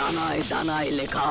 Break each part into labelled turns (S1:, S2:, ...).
S1: দানায় দানায় লেখা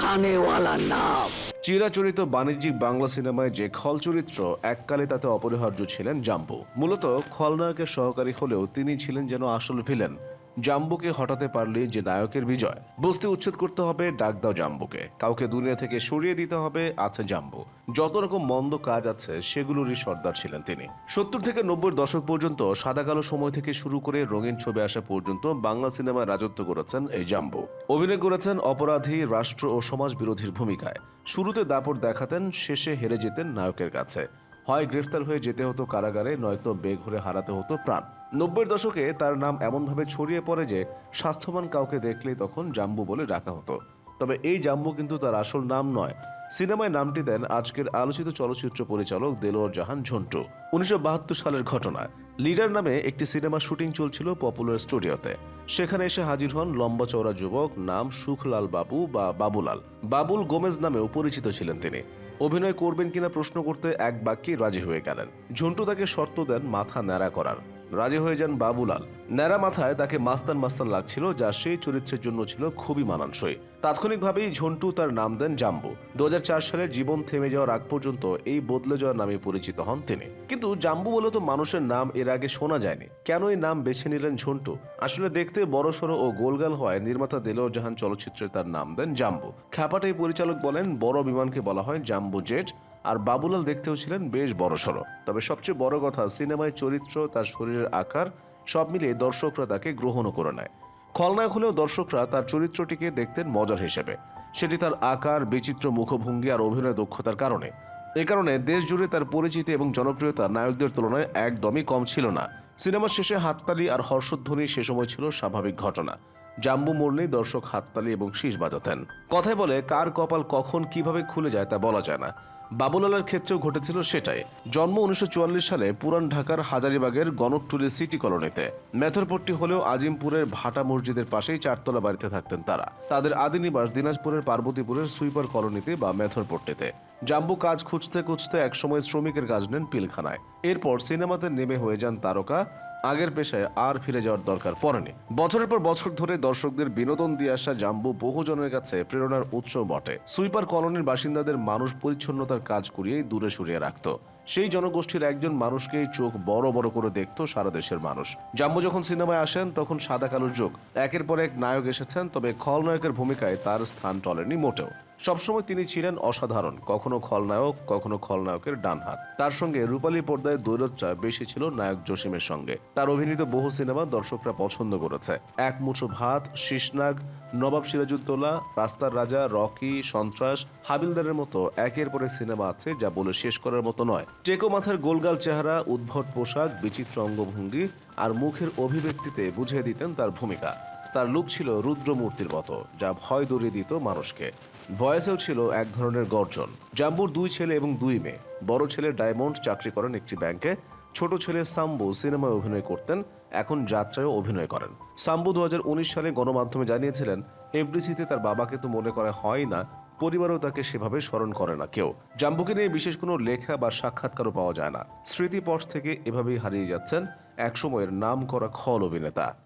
S1: কানেওয়ালা নাম।
S2: চিরাচরিত বাণিজ্যিক বাংলা সিনেমায় যে খল চরিত্র এককালে তাতে অপরিহার্য ছিলেন জাম্বু। মূলত খলনায়কের সহকারী হলেও তিনি ছিলেন যেন আসল ভিলেন। জাম্বুকে হটাতে পারলে যে নায়কের বিজয় বস্তি উচ্ছেদ করতে হবে, ডাক দাও জাম্বুকে। কাউকে দুনিয়া থেকে সরিয়ে দিতে হবে, আছে জাম্বু। যত রকম মন্দ কাজ আছে, সেগুলোরই সর্দার ছিলেন তিনি। সত্তর থেকে নব্বই দশক পর্যন্ত, সাদা কালো সময় থেকে শুরু করে রঙিন ছবি আসা পর্যন্ত বাংলা সিনেমায় রাজত্ব করেছেন এই জাম্বু। অভিনয় করেছেন অপরাধী, রাষ্ট্র ও সমাজ বিরোধীর ভূমিকায়। শুরুতে দাপট দেখাতেন, শেষে হেরে যেতেন নায়কের কাছে। হয় গ্রেফতার হয়ে যেতে হতো কারাগারে, নয়তো বেঘরে হারাতে হতো প্রাণ। নব্বই দশকে তার নাম এমনভাবে ছড়িয়ে পড়ে যে, স্বাস্থ্যবান কাউকে দেখলেই তখন জাম্বু বলে ডাকা হতো। তবে এই জাম্বু কিন্তু তার আসল নাম নয়। সিনেমায় নামটি দেন আজকের আলোচিত চলচ্চিত্র পরিচালক দেলোয়ার জাহান ঝন্টু। উনিশশো বাহাত্তর সালের ঘটনা। লিডার নামে একটি সিনেমা শুটিং চলছিল পপুলার স্টুডিওতে। সেখানে এসে হাজির হন লম্বা চওড়া যুবক, নাম সুখলাল বাবু বা বাবুলাল। বাবুল গোমেজ নামেও পরিচিত ছিলেন তিনি। অভিনয় করবেন কিনা প্রশ্ন করতে এক বাক্যে রাজি হয়ে গেলেন। ঝন্টু তাকে শর্ত দেন মাথা ন্যাড়া করার। রাজি হয়ে যান বাবুলাল। ন্যাড়া মাথায় তাকে মাস্তান মাস্তান লাগছিল, যা সেই চরিত্রের জন্য ছিল খুবই মানানসই। তাৎক্ষণিকভাবেই ঝন্টু তার নাম দেন জাম্বু। দুহাজার চার সালে জীবন থেমে যাওয়ার আগ পর্যন্ত এই বদলে যাওয়ার নামে পরিচিত হন তিনি। কিন্তু জাম্বু বলে তো মানুষের নাম এর আগে শোনা যায়নি। কেন এই নাম বেছে নিলেন ঝন্টু? আসলে দেখতে বড়সড় ও গোলগাল হয় নির্মাতা দেলোয়ার জাহান চলচ্চিত্রে তার নাম দেন জাম্বু। খ্যাপাটাই পরিচালক বলেন, বড় বিমানকে বলা হয় জাম্বু জেট। আর বাবুলাল দেখতেও ছিলেন বেশ বড়সড়। তবে সবচেয়ে বড় কথা, সিনেমায় চরিত্র, তার শরীরের আকার, সব মিলিয়ে দর্শকরা তাকে গ্রহণও করে নেয়। খলনায়ক হলেও দর্শকরা তার চরিত্রটিকে দেখতেন মজার হিসেবে। সেটি তার আকার, বিচিত্র মুখভঙ্গি আর অভিনয় দক্ষতার কারণে। এ কারণে দেশ জুড়ে তার পরিচিতি এবং জনপ্রিয়তা নায়কদের তুলনায় একদমই কম ছিল না। সিনেমার শেষে হাততালি আর হর্ষধ্বনি সে সময় ছিল স্বাভাবিক ঘটনা। জাম্বু মরলেই দর্শক হাততালি এবং শীষ বাজাতেন। কথায় বলে, কার কপাল কখন কীভাবে খুলে যায় তা বলা যায় না। বাবুলালের ক্ষেত্রেও ঘটেছিল সেটাই। জন্ম উনিশশো চুয়াল্লিশ সালে পুরান ঢাকার হাজারিবাগের গণকটুলি সিটি কলোনিতে। মেথরপট্টি হলেও আজিমপুরের ভাটা মসজিদের পাশেই চারতলা বাড়িতে থাকতেন তারা। তাদের আদি নিবাস দিনাজপুরের পার্বতীপুরের সুইপার কলোনিতে বা মেথরপট্টিতে। জাম্বু কাজ খুঁজতে খুঁজতে একসময় শ্রমিকের কাজ নেন পিলখানায়। এরপর সিনেমাতে নেমে হয়ে যান তারকা আগের পেশায় আর ফিরে যাওয়ার দরকার পড়েনি। বছরের পর বছর ধরে দর্শকদের বিনোদন দিয়ে আসা জাম্বু বহুজনের কাছে প্রেরণার উৎস বটে। সুইপার কলোনির বাসিন্দাদের মানুষ পরিচ্ছন্নতার কাজ করিয়েই দূরে সরিয়ে রাখত। সেই জনগোষ্ঠীর একজন মানুষকেই চোখ বড় বড় করে দেখতো সারা দেশের মানুষ। জাম্বু যখন সিনেমায় আসেন, তখন সাদা কালোর যুগ। একের পর এক নায়ক এসেছেন, তবে খলনায়কের ভূমিকায় তার স্থান টলেনি মোটেও। সবসময় তিনি ছিলেন অসাধারণ, কখনো খলনায়ক, কখনো খলনায়কের ডান হাত তার সঙ্গে রূপালী পর্দায় দৈরতটা বেশি ছিল নায়ক জসিমের সঙ্গে। তার অভিনীত বহু সিনেমা দর্শকরা পছন্দ করেছে। এক মুঠো ভাত, শীষনাগ, নবাব সিরাজউদ্দৌলা, রাস্তার রাজা, রকি, সন্ত্রাস, হাবিলদারের মতো একের পর এক সিনেমা আছে যা বলে শেষ করার মতো নয়। টেকো মাথার গোলগাল চেহারা, উদ্ভট পোশাক, বিচিত্র অঙ্গভঙ্গি আর মুখের অভিব্যক্তিতে বুঝিয়ে দিতেন তার ভূমিকা। তার লুক ছিল রুদ্রমূর্তির মতো, যা ভয় দরিয়ে দিত মানুষকে। ভয়েসেও ছিল এক ধরনের গর্জন। জাম্বুর দুই ছেলে এবং দুই মেয়ে। বড় ছেলে ডায়মন্ড চাকরি করেন একটি ব্যাংকে। ছোট ছেলে সাম্বু সিনেমায় অভিনয় করতেন, এখন যাত্রায়ও অভিনয় করেন। সাম্বু দু সালে গণমাধ্যমে জানিয়েছিলেন, এফডিসিতে তার বাবাকে তো মনে করা হয় না, পরিবারও তাকে সেভাবে স্মরণ করে না কেউ। জাম্বুকে নিয়ে বিশেষ কোনো লেখা বা সাক্ষাৎকারও পাওয়া যায় না। স্মৃতিপথ থেকে এভাবেই হারিয়ে যাচ্ছেন একসময়ের নাম করা খল অভিনেতা।